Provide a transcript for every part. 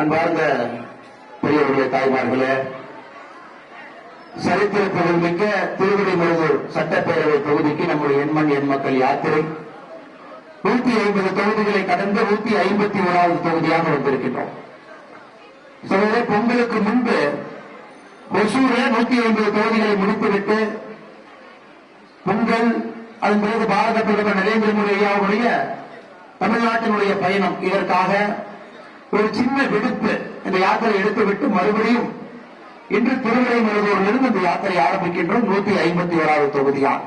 அன்பார்ந்த பெரியவர்களே தாய்மார்களே சரித்திர புகழ்மிக்க திருவிடைமருதூர் சட்டப்பேரவை தொகுதிக்கு நம்முடைய எண்மண் எண் மக்கள் யாத்திரை. நூத்தி ஐம்பது தொகுதிகளை கடந்து நூத்தி ஐம்பத்தி ஓராவது தொகுதியாக வந்திருக்கின்றோம். சிலரே பொங்கலுக்கு முன்பு ஒசூர நூத்தி ஐம்பது தொகுதிகளை முடித்துவிட்டு பொங்கல் அதன் பிறகு பாரத பிரதமர் நரேந்திர மோடி ஐயாவுடைய தமிழ்நாட்டினுடைய பயணம் இதற்காக ஒரு சின்ன விடுப்பு இந்த யாத்திரை எடுத்துவிட்டு மறுபடியும் இன்று திருவிழை மருதூரிலிருந்து இந்த யாத்திரை ஆரம்பிக்கின்றோம் நூத்தி ஐம்பத்தி ஓராவது தொகுதியால்.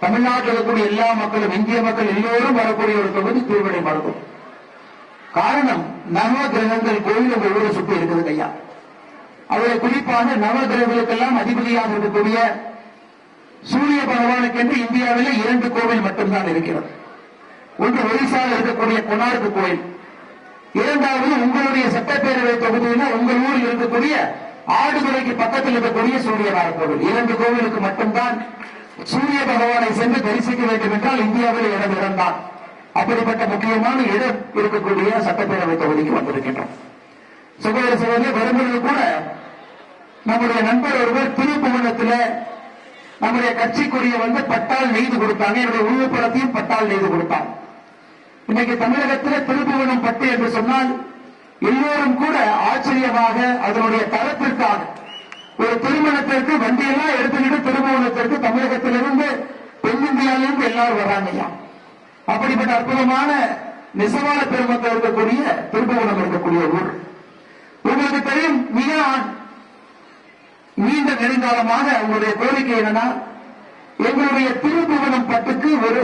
தமிழ்நாட்டில் இருக்கக்கூடிய எல்லா மக்களும் இந்திய மக்கள் எல்லோரும் வரக்கூடிய ஒரு தொகுதி திருவிடை மருதூர் காரணம் நவ கிரகங்கள் கோயில் அந்த ஊரை சுற்றி இருக்குது ஐயா. அவரை குறிப்பாக நவ கிரகங்களுக்கெல்லாம் அதிபதியாக இருக்கக்கூடிய சூரிய பகவானுக்கென்று இந்தியாவிலே இரண்டு கோவில் மட்டும்தான் இருக்கிறது. ஒன்று ஒரிசாவில் இருக்கக்கூடிய கொனார்க்கு கோயில். இரண்டாவது உங்களுடைய சட்டப்பேரவை தொகுதியில உங்கள் ஊரில் இருக்கக்கூடிய ஆடுதுறைக்கு பக்கத்தில் இருக்கக்கூடிய சூரியனார் கோவில். இரண்டு கோவிலுக்கு மட்டும்தான் சூரிய பகவானை சென்று தரிசிக்க வேண்டும் என்றால் இந்தியாவில் இடம் இருந்தான் அப்படிப்பட்ட முக்கியமான இடம் இருக்கக்கூடிய சட்டப்பேரவை தொகுதிக்கு வந்திருக்கின்றோம். சகோதர சகோதரி வரும்பொழுது கூட நம்முடைய நண்பர் ஒருவர் திருப்புவனத்தில் நம்முடைய கட்சிக்குரிய வந்து பட்டால் நெய்து கொடுத்தாங்க. என்னுடைய உருவப்படத்தையும் பட்டால் நெய்து கொடுத்தாங்க. இன்னைக்கு தமிழகத்தில் திருப்புவனம் பட்டு என்று சொன்னால் எல்லோரும் கூட ஆச்சரியமாக அதனுடைய தரத்திற்காக ஒரு திருமணத்திற்கு வண்டியெல்லாம் எடுத்துக்கிட்டு திருப்புவனத்திற்கு தமிழகத்திலிருந்து தென்னிந்தியாவிலிருந்து எல்லாரும் வர்றாங்க அப்படிப்பட்ட அற்புதமான நெசவாள பெருமத்தில் இருக்கக்கூடிய திருப்புவனம் இருக்கக்கூடிய ஊர். உங்களுக்கு தெரியும் மிக நீண்ட நெடுங்காலமாக உங்களுடைய கோரிக்கை என்னன்னா எங்களுடைய திருப்புவனம் பட்டுக்கு ஒரு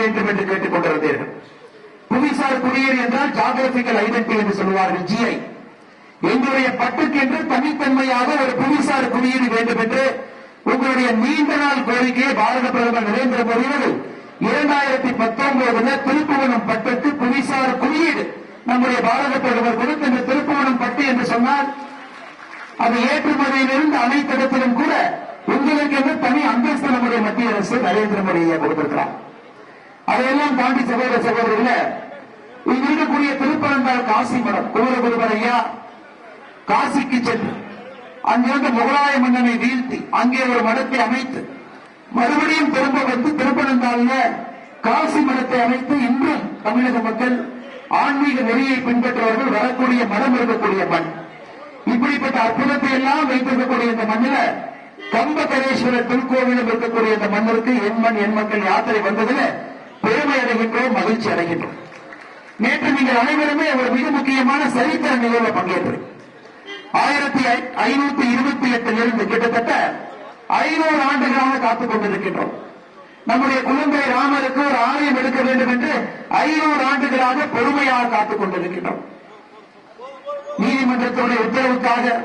வேண்டும் என்று கேட்டுக் கொண்டிருந்தீர்கள் புவிசார் குறியீடு என்றால் ஜாகிரபிக்கல் ஐடென்டி என்று சொல்லுவார்கள் ஜிஐ எங்களுடைய பட்டுக்கென்று தனித்தன்மையாக ஒரு புவிசார் குறியீடு வேண்டும் என்று உங்களுடைய நீண்ட நாள் கோரிக்கையை பாரத பிரதமர் நரேந்திர மோடி அவர்கள் இரண்டாயிரத்தி பத்தொன்பதுல திருப்புவனம் பட்டுக்கு புவிசார் குறியீடு நம்முடைய பாரத பிரதமர் கொடுத்த இந்த திருப்புவனம் பட்டு என்று சொன்னால் அது ஏற்றுமதியிலிருந்து அனைத்து இடத்திலும் கூட உங்களுக்கு என்று தனி அந்தஸ்து நம்முடைய மத்திய அரசு நரேந்திர மோடி கொடுத்திருக்கிறார். அதையெல்லாம் தாண்டி சகோதர சகோதரிகள இங்க இருக்கக்கூடிய திருப்பரங்கால் காசி மடம் குமரகுருபர் ஐயா காசிக்கு சென்று அங்கிருந்து முகலாய மன்னனை வீழ்த்தி அங்கே ஒரு மடத்தை அமைத்து மறுபடியும் திரும்ப வந்து திருப்பனந்தாள்ல காசி மடத்தை அமைத்து இன்றும் தமிழக மக்கள் ஆன்மீக நெறியை பின்பற்றுவர்கள் வரக்கூடிய மடம் இருக்கக்கூடிய மண். இப்படிப்பட்ட அற்புதத்தை எல்லாம் வைத்திருக்கக்கூடிய இந்த மண்ணில் கம்பகரேஸ்வரர் திருக்கோவிலும் இருக்கக்கூடிய இந்த மண்ணிற்கு என் மண் என் மக்கள் யாத்திரை வந்ததுல பெருமை அடைகின்றோம் மகிழ்ச்சி அடைகின்றோம். நேற்று நீங்கள் அனைவருமே ஒரு மிக முக்கியமான சரித்திர நிகழ்வில் பங்கேற்று ஆயிரத்தி ஐநூத்தி இருபத்தி எட்டிலிருந்து கிட்டத்தட்ட ஐநூறு ஆண்டுகளாக காத்துக் கொண்டிருக்கின்றோம். நம்முடைய குழந்தை ராமருக்கு ஒரு ஆலயம் எடுக்க வேண்டும் என்று ஐநூறு ஆண்டுகளாக பொறுமையாக காத்துக் கொண்டிருக்கின்றோம். நீதிமன்றத்துடைய உத்தரவுக்காக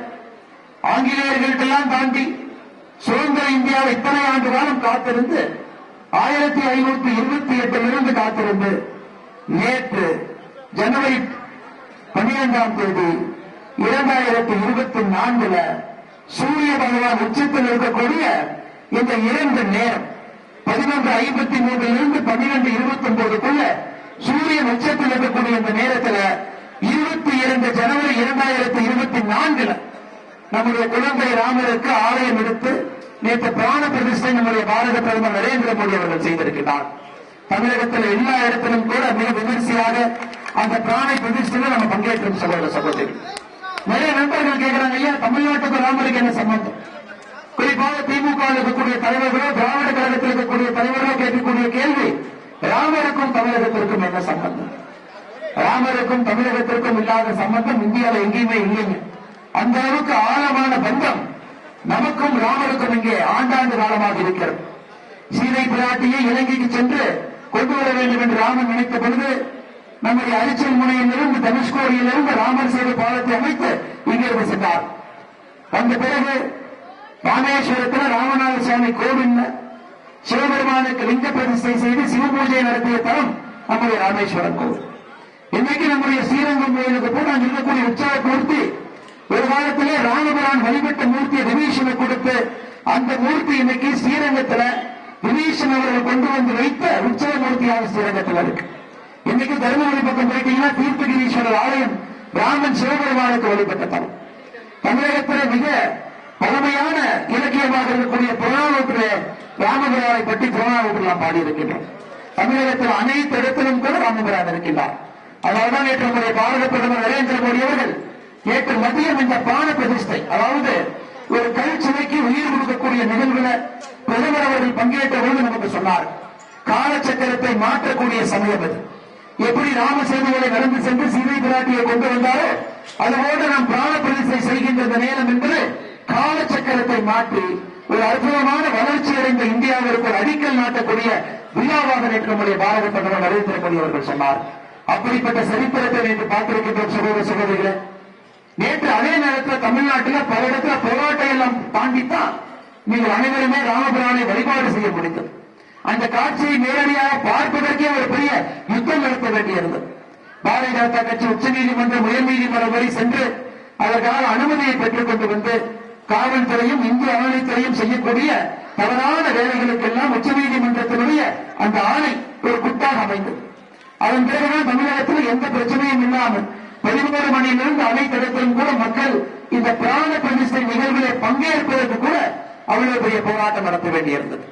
ஆங்கிலேயர்களுக்கெல்லாம் தாண்டி சுதந்திர இந்தியாவை இத்தனை ஆண்டு காலம் காத்திருந்து ஆயிரத்தி ஐநூத்தி இருபத்தி எட்டிலிருந்து காத்திருந்து நேற்று ஜனவரி பன்னிரெண்டாம் தேதி இரண்டாயிரத்தி இருபத்தி நான்குல சூரிய பகவான் உச்சத்தில் இருக்கக்கூடிய இந்த இரண்டு நேரம் பதினொன்று ஐம்பத்தி மூன்றிலிருந்து பன்னிரண்டு இருபத்தி ஒன்பதுக்குள்ள சூரியன் உச்சத்தில் இருக்கக்கூடிய இந்த நேரத்தில் இருபத்தி இரண்டு ஜனவரி இரண்டாயிரத்தி இருபத்தி நான்குல நம்முடைய குழந்தை ராமருக்கு ஆலயம் எடுத்து நேற்று பிராண பிரதிஷ்டை நம்முடைய பாரத பிரதமர் நரேந்திர மோடி அவர்கள் செய்திருக்கிறார். தமிழகத்தில் எல்லா இடத்திலும் கூட மிக விமர்சையாக அந்த பிராண பிரதிஷ்டையில நம்ம பங்கேற்றோம் சகோதர சகோதரி. நிறைய நண்பர்கள் கேட்கிறாங்க ஐயா தமிழ்நாட்டுக்கு ராமருக்கு என்ன சம்பந்தம்? குறிப்பாக திமுக இருக்கக்கூடிய தலைவர்களோ திராவிட கழகத்தில் இருக்கக்கூடிய தலைவர்களோ கேட்கக்கூடிய கேள்வி ராமருக்கும் தமிழகத்திற்கும் என்ன சம்பந்தம்? ராமருக்கும் தமிழகத்திற்கும் இல்லாத சம்பந்தம் இந்தியாவில் எங்கேயுமே இல்லைங்க. அந்த அளவுக்கு ஆழமான பந்தம் நமக்கும் ராமருக்கும் இங்கே ஆண்டாண்டு காலமாக இருக்கிறது. சீதை பிராட்டியை இலங்கைக்கு சென்று கொண்டு வர வேண்டும் என்று ராமன் நினைத்த பொழுது நம்முடைய அரிச்சல் முனையிலிருந்து தனுஷ்கோடியிலிருந்து ராமர் சேவை பாலத்தை அமைத்து இங்கிருந்து சென்றார். வந்த பிறகு ராமேஸ்வரத்தில் ராமநாத சுவாமி கோவில் சிவபெருமானுக்கு லிங்க பிரதிஷ்டை செய்து சிவபூஜை நடத்திய தலம் நம்முடைய ராமேஸ்வரம் கோவில். இன்னைக்கு நம்முடைய ஸ்ரீரங்கம் கோயிலுக்கு போய் நான் இருக்கக்கூடிய உற்சவ மூர்த்தி காலத்திலே ராமபுரான் வழிபட்ட மூர்த்தியை விபீஷனை கொடுத்து அந்த மூர்த்தி இன்னைக்கு ஸ்ரீரங்கத்துல விபீஷன் அவர்கள் கொண்டு வந்து வைத்த உற்சவ மூர்த்தியாக ஸ்ரீரங்கத்தில் இருக்கு. இன்னைக்கு தருமபுரி பக்கம் போயிட்டீங்கன்னா தீர்த்தகிரீஸ்வரர் ஆலயம் ராமன் சிவபெருமானுக்கு வழிபட்ட தலம் தமிழகத்தில் மிக பழமையான இலக்கியமாக இருக்கக்கூடிய புறநானூற்றிலே ராமபிரானை பற்றி புறநானூற்றில் நாம் பாடியிருக்கின்றோம். தமிழகத்தில் அனைத்து இடத்திலும் கூட ராமபுரான் இருக்கின்றார். அதனால்தான் நேற்று நம்முடைய பாரத பிரதமர் நரேந்திர மோடி அவர்கள் நேற்று மதியம் இந்த பான பிரதிஷ்டை அதாவது ஒரு கல் சிலைக்கு உயிர் கொடுக்கக்கூடிய நிகழ்வுல பிரதமர் அவர்கள் பங்கேற்ற போது நமக்கு சொன்னார். காலச்சக்கரத்தை மாற்றக்கூடிய சமயம் அது. எப்படி ராம சேதுகளை நடந்து சென்று சீதை பிராட்டியை கொண்டு வந்தாரோ அதுபோன்று நாம் பிராண பிரதிஷ்டை செய்கின்ற நேரம் என்பது காலச்சக்கரத்தை மாற்றி ஒரு அற்புதமான வளர்ச்சி அடைந்த இந்தியாவிற்கு ஒரு அடிக்கல் நாட்டக்கூடிய விழாவாக நேற்று நம்முடைய பாரத பிரதமர் நரேந்திர மோடி அவர்கள் சொன்னார். அப்படிப்பட்ட சரித்திரத்தை நேற்று பார்த்திருக்கின்ற சகோதர சகோதரிகளை. நேற்று அதே நேரத்தில் தமிழ்நாட்டில் பல இடத்துல போராட்டம் எல்லாம் தாண்டித்தான் நீங்கள் அனைவருமே ராமபிரானை வழிபாடு செய்ய முடிந்தது. அந்த காட்சியை நேரடியாக பார்ப்பதற்கே ஒரு பெரிய யுத்தம் நடத்த வேண்டியிருந்தது. பாரதிய ஜனதா கட்சி உச்ச நீதிமன்றம் உயர் நீதிமன்றம் வரை சென்று அதற்கான அனுமதியை பெற்றுக் கொண்டு வந்து காவல்துறையும் இந்திய அறநிலைத்துறையும் செய்யக்கூடிய தவறான வேலைகளுக்கெல்லாம் உச்ச நீதிமன்றத்தினுடைய அந்த ஆணை ஒரு குட்டாக அமைந்தது. அதன் பிறகுதான் தமிழகத்தில் எந்த பிரச்சனையும் இல்லாமல் பதினோரு மணியிலிருந்து அனைத்திடத்திலும் கூட மக்கள் இந்த பிராண பிரதிஷ்டை நிகழ்விலே பங்கேற்பதற்கு கூட அவ்வளவு பெரிய போராட்டம் நடத்த வேண்டியிருந்தது.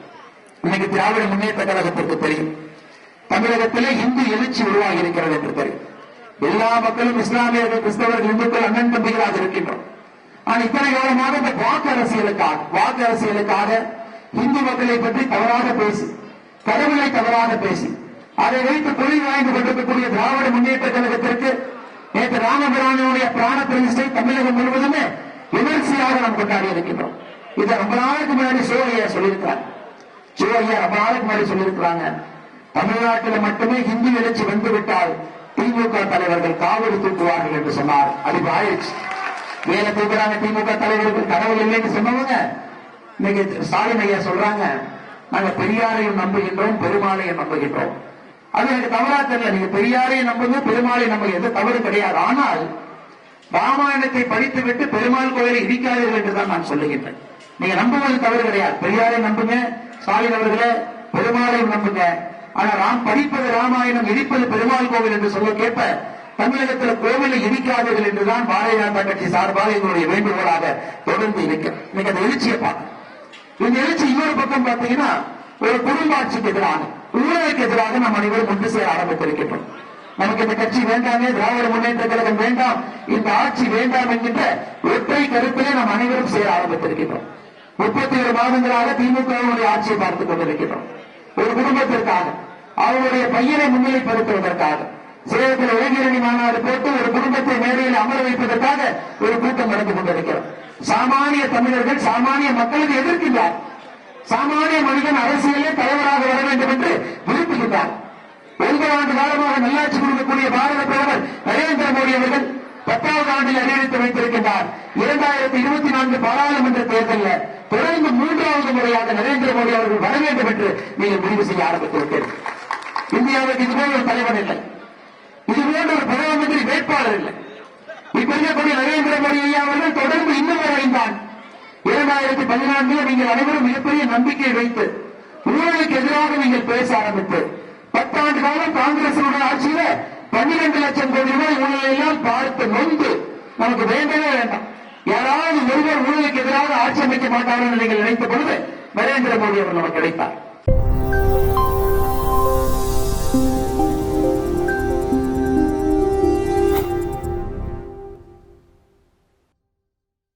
இன்னைக்கு திராவிட முன்னேற்ற கழகத்திற்கு தெரியும். தமிழகத்திலே இந்து எழுச்சி உருவாகி இருக்கிறது என்று தெரியும். எல்லா மக்களும் இஸ்லாமியர்கள் கிறிஸ்தவர்கள் இந்துக்கள் அண்ணன் தம்பிகளாக இருக்கின்றோம். ஆனால் இத்தனை காலமாக இந்த வாக்கு அரசியலுக்காக வாக்கு அரசியலுக்காக இந்து மக்களை பற்றி தவறாக பேசி கடவுளை தவறாக பேசி அதை வைத்து தொழில் வாய்ந்து கொண்டிருக்கக்கூடிய திராவிட முன்னேற்ற கழகத்திற்கு நேற்று ராமபிரானுடைய பிராண பிரதிஷ்டை தமிழகம் முழுவதுமே விமர்சையாக நாம் கொண்டாடி இருக்கின்றோம். இதை ரொம்ப நாளுக்கு முன்னாடி சிவகையா சொல்லியிருக்கிறார். சிவகையா ரொம்ப நாளுக்கு முன்னாடி சொல்லியிருக்கிறாங்க. தமிழ்நாட்டில் மட்டுமே ஹிந்தி எழுச்சி வந்துவிட்டால் திமுக தலைவர்கள் காவடி தூக்குவார்கள் என்று சொன்னார். அது ஆயிடுச்சு. வேலை தூக்குறாங்க திமுக தலைவர்கள். கடவுள் இல்லைன்னு சொன்னவங்க. இன்னைக்கு ஸ்டாலின் ஐயா சொல்றாங்க நாங்க பெரியாரையும் நம்புகின்றோம் பெருமாளையும் நம்புகின்றோம். அது எனக்கு தவறா தெரியல. நீங்க பெரியாரை நம்புங்க பெருமாளை நம்புங்க. எந்த தவறு கிடையாது. ஆனால் ராமாயணத்தை படித்துவிட்டு பெருமாள் கோயிலை இடிக்காதீர்கள் என்றுதான் நான் சொல்லுகின்றேன். நீங்க நம்புவது தவறு கிடையாது. பெரியாரை நம்புங்க ஸ்டாலின் அவர்களே பெருமாளையும் நம்புங்க. ஆனா ராம் படிப்பது ராமாயணம் இடிப்பது பெருமாள் கோவில் என்று சொல்ல கேட்ப தமிழகத்தில் கோவிலை இடிக்காதீர்கள் என்றுதான் பாரதிய ஜனதா கட்சி சார்பாக எங்களுடைய வேண்டுகோளாக தொடர்ந்து இருக்க இன்னைக்கு அந்த எழுச்சியை பார்க்கணும். இந்த எழுச்சி இன்னொரு பக்கம் பார்த்தீங்கன்னா ஒரு குடும்ப ஆட்சிக்கு எதிராக ஊழலுக்கு எதிராக நாம் அனைவரும் ஒன்று சேர ஆரம்பித்திருக்கின்றோம். நமக்கு இந்த கட்சி வேண்டாமே திராவிட முன்னேற்ற கழகம் வேண்டாம் இந்த ஆட்சி வேண்டாம் என்கின்ற ஒற்றை கருத்திலே நாம் அனைவரும் சேர ஆரம்பித்திருக்கின்றோம். முப்பத்தி ஏழு மாதங்களாக திமுகவுடைய ஆட்சியை பார்த்துக் கொண்டிருக்கிறோம் ஒரு குடும்பத்திற்காக அவருடைய பையனை முன்னிலைப்படுத்துவதற்காக சேலத்தில் இளைஞரணி மாநாடு போட்டு ஒரு குடும்பத்தை மேடையில் அமர வைப்பதற்காக ஒரு கூட்டம் நடந்து கொண்டிருக்கிறோம் சாமானிய தமிழர்கள் சாமானிய மக்களுக்கு எதிர்க்கின்றார். சாமானிய மனிதன் அரசியலே தலைவராக வர வேண்டும் என்று விரும்புகின்றார். ஒன்பது ஆண்டு காலமாக நல்லாட்சி கொடுக்கக்கூடிய பாரத பிரதமர் நரேந்திர மோடி அவர்கள் பத்தாவது ஆண்டில் அறிவித்து வைத்திருக்கின்றார். இரண்டாயிரத்தி இருபத்தி நான்கு பாராளுமன்ற தேர்தலில் தொடர்ந்து மூன்றாவது முறையாக நரேந்திர மோடி அவர்கள் வர வேண்டும் என்று நீங்கள் முடிவு செய்ய ஆரம்பித்திருக்கிறேன் இந்தியாவுக்கு இதுபோல் ஒரு தலைவர் இல்லை. இதுபோன்ற ஒரு பிரதம மந்திரி வேட்பாளர் இல்லை. இப்படியே நரேந்திர மோடி ஐயா அவர்கள் தொடர்ந்து இன்னும் ஒரு ஐந்தான் இரண்டாயிரத்தி பதினான்கில் நீங்கள் அனைவரும் மிகப்பெரிய நம்பிக்கை வைத்து ஊழலுக்கு எதிராக நீங்கள் பேச ஆரம்பித்து பத்தாண்டு காலம் காங்கிரஸ் ஆட்சியில பன்னிரண்டு லட்சம் கோடி ரூபாய் ஊழலை எல்லாம் பார்த்து நொந்து நமக்கு வேண்டவே வேண்டாம். யாராவது ஒருவர் ஊழலுக்கு எதிராக ஆட்சி அமைக்க மாட்டார்கள் என்று நீங்கள் நினைத்த பொழுது நரேந்திர மோடி அவர் நமக்கு கிடைத்தார்.